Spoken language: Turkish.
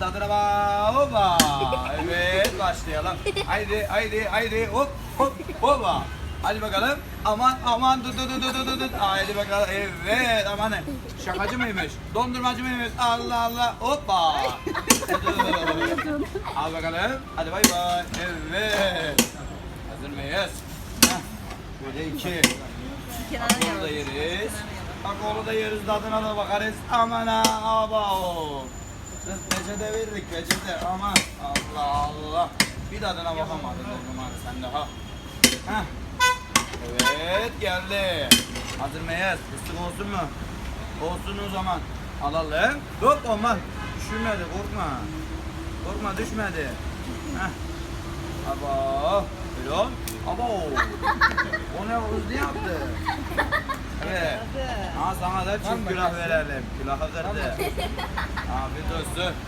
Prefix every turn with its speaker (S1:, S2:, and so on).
S1: Tadına bak. Hoppa. Evet başlayalım. Haydi haydi haydi hop hop hoppa. Hadi bakalım. Aman aman dur dur dur dur dur. Haydi bakalım. Evet aman. Şakacı mıymış? Dondurmacı mıymış? Allah Allah. Hoppa. Al bakalım. Hadi bay bay. Evet. Hazır mıyız? Heh. Böyle iki. Onu da yeriz. Bak onu da yeriz tadına da bakarız. Aman ha aba o. Peçete veririk peçete aman. Allah Allah. Bir tadına bakamadın o zaman sen de ha. Heh. Evet geldi. Hazır mıyız? Fıstık olsun mu? Olsun o zaman. Alalım. Hop aman. Düşürmedi korkma. Korkma düşmedi. Heh. Aba. Ol. Aba o. O ne hızlı yaptı. Evet. Ha sana da çift külah verelim. Külahı kırdı. Afiyet olsun.